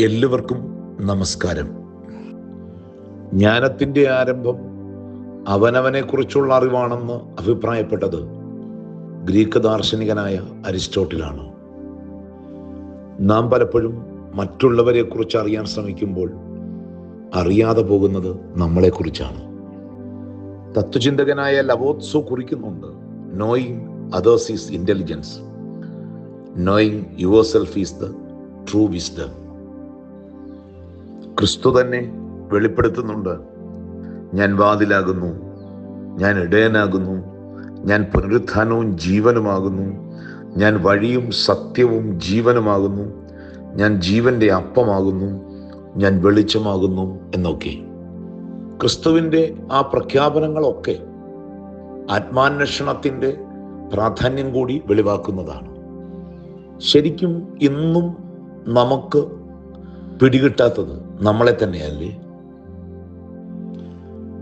എല്ലാവർക്കും നമസ്കാരം. ജ്ഞാനത്തിന്റെ ആരംഭം അവനവനെ കുറിച്ചുള്ള അറിവാണെന്ന് അഭിപ്രായപ്പെട്ടത് ഗ്രീക്ക് ദാർശനികനായ അരിസ്റ്റോട്ടിലാണ്. നാം പലപ്പോഴും മറ്റുള്ളവരെ കുറിച്ച് അറിയാൻ ശ്രമിക്കുമ്പോൾ അറിയാതെ പോകുന്നത് നമ്മളെക്കുറിച്ചാണ് തത്വചിന്തകനായ Lao Tzu കുറിക്കുന്നുണ്ട് knowing others is intelligence knowing yourself is the true wisdom ക്രിസ്തു തന്നെ വെളിപ്പെടുത്തുന്നുണ്ട്. ഞാൻ വാതിലാകുന്നു ഞാൻ ഇടയനാകുന്നു ഞാൻ പുനരുത്ഥാനവും ജീവനുമാകുന്നു ഞാൻ വഴിയും സത്യവും ജീവനുമാകുന്നു ഞാൻ ജീവന്റെ അപ്പമാകുന്നു ഞാൻ വെളിച്ചമാകുന്നു എന്നൊക്കെ. ക്രിസ്തുവിന്റെ ആ പ്രഖ്യാപനങ്ങളൊക്കെ ആത്മാന്വേഷണത്തിന്റെ പ്രാധാന്യം കൂടി വെളിവാക്കുന്നതാണ്. ശരിക്കും ഇന്നും നമുക്ക് പിടികിട്ടാത്തത് നമ്മളെ തന്നെയല്ലേ?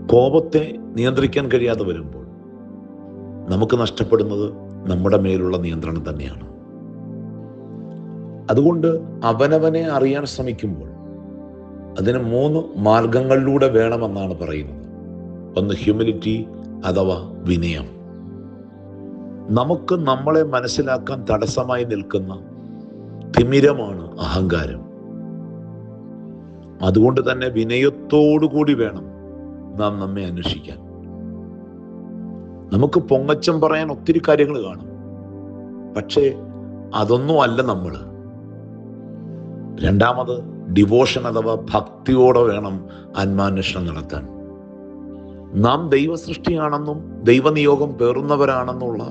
കോപത്തെ നിയന്ത്രിക്കാൻ കഴിയാതെ വരുമ്പോൾ നമുക്ക് നഷ്ടപ്പെടുന്നത് നമ്മുടെ മേലുള്ള നിയന്ത്രണം തന്നെയാണ്. അതുകൊണ്ട് അവനവനെ അറിയാൻ ശ്രമിക്കുമ്പോൾ അതിന് മൂന്ന് മാർഗങ്ങളിലൂടെ വേണമെന്നാണ് പറയുന്നത്. ഒന്ന് ഹ്യൂമിലിറ്റി അഥവാ വിനയം. നമുക്ക് നമ്മളെ മനസ്സിലാക്കാൻ തടസ്സമായി നിൽക്കുന്ന തിമിരമാണ് അഹങ്കാരം. അതുകൊണ്ട് തന്നെ വിനയത്തോടുകൂടി വേണം നാം നമ്മെ അന്വേഷിക്കാൻ. നമുക്ക് പൊങ്ങച്ചം പറയാൻ ഒത്തിരി കാര്യങ്ങൾ കാണും. പക്ഷേ അതൊന്നും അല്ല നമ്മൾ രണ്ടാമത് ഡിവോഷൻ അഥവാ ഭക്തിയോടെ വേണം ആത്മാന്വേഷണം നടത്താൻ. നാം ദൈവ സൃഷ്ടിയാണെന്നും ദൈവനിയോഗം പേറുന്നവരാണെന്നുള്ള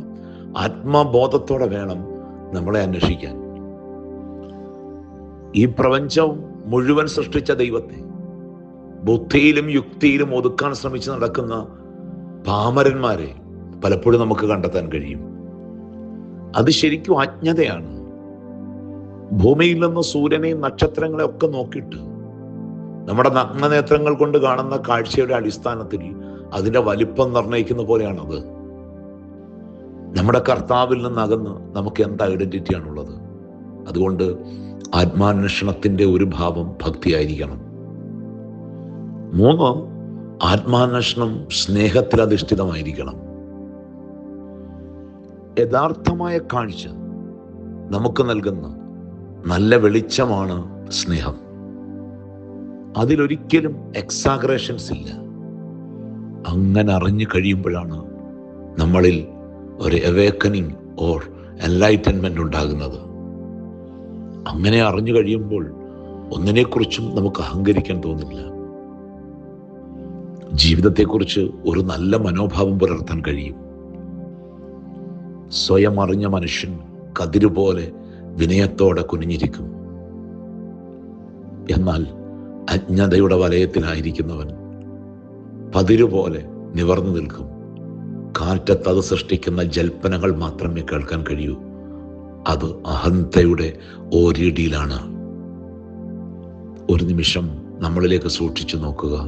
ആത്മബോധത്തോടെ വേണം നമ്മളെ അന്വേഷിക്കാൻ. ഈ പ്രപഞ്ചം മുഴുവൻ സൃഷ്ടിച്ച ദൈവത്തെ. ബുദ്ധിയിലും യുക്തിയിലും ഒതുക്കാൻ ശ്രമിച്ച് നടക്കുന്ന പാമരന്മാരെ പലപ്പോഴും നമുക്ക് കണ്ടെത്താൻ കഴിയും. അത് ശരിക്കും അജ്ഞതയാണ്. ഭൂമിയിൽ നിന്ന് സൂര്യനെയും നക്ഷത്രങ്ങളെ ഒക്കെ നോക്കിയിട്ട് നമ്മുടെ നഗ്നനേത്രങ്ങൾ കൊണ്ട് കാണുന്ന കാഴ്ചയുടെ അടിസ്ഥാനത്തിൽ അതിന്റെ വലിപ്പം നിർണയിക്കുന്ന പോലെയാണത്. നമ്മുടെ കർത്താവിൽ നിന്നകന്ന് നമുക്ക് എന്ത് ഐഡന്റിറ്റിയാണുള്ളത്? അതുകൊണ്ട് ആത്മാന്വേഷണത്തിന്റെ ഒരു ഭാവം ഭക്തിയായിരിക്കണം. മൂന്ന് ആത്മാന്വേഷണം സ്നേഹത്തിൽ അധിഷ്ഠിതമായിരിക്കണം യഥാർത്ഥമായ കാഴ്ച നമുക്ക് നൽകുന്ന നല്ല വെളിച്ചമാണ് സ്നേഹം. അതിലൊരിക്കലും എക്സാഗ്രേഷൻസ് ഇല്ല. അങ്ങനെ അറിഞ്ഞു കഴിയുമ്പോഴാണ് നമ്മളിൽ ഒരു എവേക്കനിങ് ഓർ എൻലൈറ്റൻമെന്റ് ഉണ്ടാകുന്നത്. അങ്ങനെ അറിഞ്ഞു കഴിയുമ്പോൾ ഒന്നിനെക്കുറിച്ചും നമുക്ക് അഹങ്കരിക്കാൻ തോന്നില്ല. ജീവിതത്തെക്കുറിച്ച് ഒരു നല്ല മനോഭാവം പുലർത്താൻ കഴിയും. സ്വയം അറിഞ്ഞ മനുഷ്യൻ കതിരുപോലെ വിനയത്തോടെ കുനിഞ്ഞിരിക്കും. എന്നാൽ അജ്ഞതയുടെ വലയത്തിലായിരിക്കുന്നവൻ പതിരുപോലെ നിവർന്നു നിൽക്കും. കാറ്റത്ത് അത് സൃഷ്ടിക്കുന്ന ജൽപ്പനകൾ മാത്രമേ കേൾക്കാൻ കഴിയൂ. അത് അഹന്തയുടെ ഓരിടിയിലാണ് ഒരു നിമിഷം നമ്മളിലേക്ക് സൂക്ഷിച്ചു നോക്കുക.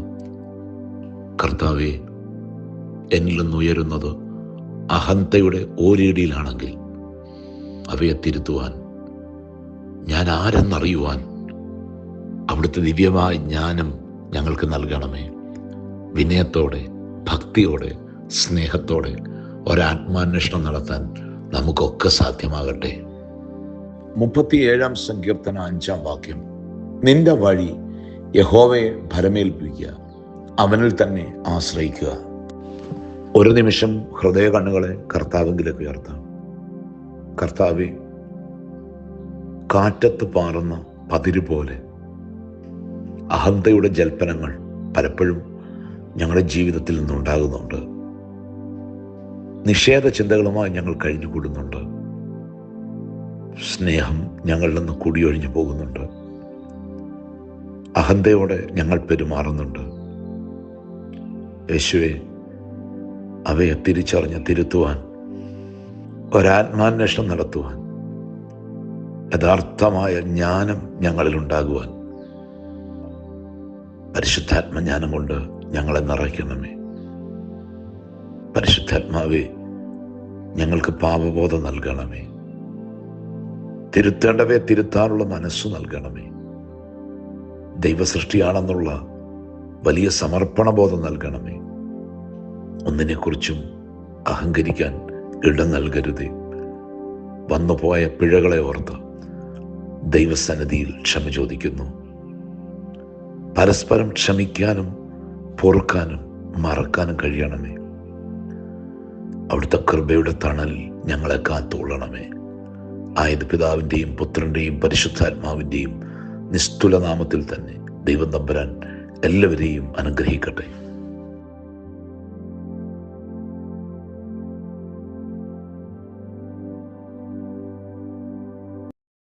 കർത്താവെ എന്നിൽ നിന്നുയരുന്നത് അഹന്തയുടെ ഓരിടിയിലാണെങ്കിൽ അവയെ തിരുത്തുവാൻ ഞാൻ ആരെന്നറിയുവാൻ അവിടുത്തെ ദിവ്യമായ ജ്ഞാനം ഞങ്ങൾക്ക് നൽകണമേ. വിനയത്തോടെ ഭക്തിയോടെ സ്നേഹത്തോടെ ഒരാത്മാന്വേഷണം നടത്താൻ നമുക്കൊക്കെ സാധ്യമാകട്ടെ. മുപ്പത്തിയേഴാം സങ്കീർത്തന അഞ്ചാം വാക്യം. നിന്റെ വഴി യഹോവയെ ഭരമേൽപ്പിക്കുക അവനിൽ തന്നെ ആശ്രയിക്കുക. ഒരു നിമിഷം ഹൃദയ കണ്ണുകളെ കർത്താവെങ്കിലേക്ക് ഉയർത്താം. കർത്താവെ കാറ്റത്ത് പാറുന്ന പതിരു പോലെ അഹന്തയുടെ ജൽപ്പനങ്ങൾ പലപ്പോഴും ഞങ്ങളുടെ ജീവിതത്തിൽ നിന്നുണ്ടാകുന്നുണ്ട്. നിഷേധ ചിന്തകളുമായി ഞങ്ങൾ കഴിഞ്ഞുകൂടുന്നുണ്ട്. സ്നേഹം ഞങ്ങളിൽ നിന്ന് കുടിയൊഴിഞ്ഞു പോകുന്നുണ്ട്. അഹന്തയോടെ ഞങ്ങൾ പെരുമാറുന്നുണ്ട്. യേശുവെ അവയെ തിരിച്ചറിഞ്ഞ് തിരുത്തുവാൻ ഒരാത്മാന്വേഷണം നടത്തുവാൻ യഥാർത്ഥമായ ജ്ഞാനം ഞങ്ങളിൽ ഉണ്ടാകുവാൻ പരിശുദ്ധാത്മജ്ഞാനം കൊണ്ട് ഞങ്ങളെ നിറയ്ക്കണമേ. പരിശുദ്ധാത്മാവെ ഞങ്ങൾക്ക് പാപബോധം നൽകണമേ. തിരുത്തേണ്ടവയെ തിരുത്താനുള്ള മനസ്സ് നൽകണമേ. ദൈവസൃഷ്ടിയാണെന്നുള്ള വലിയ സമർപ്പണബോധം നൽകണമേ. ഒന്നിനെക്കുറിച്ചും അഹങ്കരിക്കാൻ ഇടം നൽകരുതേ. വന്നുപോയ പിഴകളെ ഓർത്ത് ദൈവസന്നിധിയിൽ ക്ഷമ ചോദിക്കുന്നു. പരസ്പരം ക്ഷമിക്കാനും പൊറുക്കാനും മറക്കാനും കഴിയണമേ. അവിടുത്തെ കൃപയുടെ തണൽ ഞങ്ങളെ കാത്തുകൊള്ളണമേ. ആയത് പിതാവിന്റെയും പുത്രന്റെയും പരിശുദ്ധാത്മാവിന്റെയും നിസ്തുല നാമത്തിൽ തന്നെ ദൈവം തമ്പുരാൻ എല്ലാവരെയും അനുഗ്രഹിക്കട്ടെ.